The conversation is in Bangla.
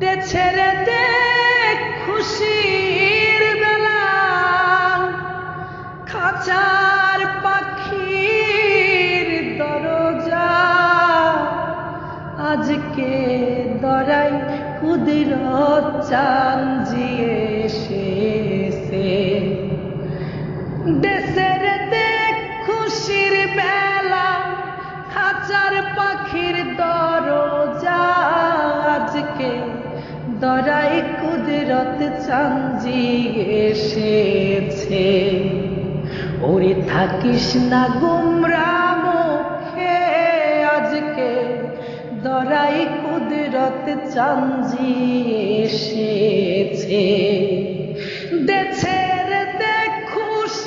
দে ছেড়ে খুশির বেলা। খাচার পাখির দরজা। আজকে দরাই ক্ষুদির চাঞ্জিয়ে এসেছে। দেশে দরাই কুদরত চাঞ্জি এসেছে। ওরে থাকিস না গুমরা মুখে আজকে দরাই কুদরত চাঞ্জি এসেছে।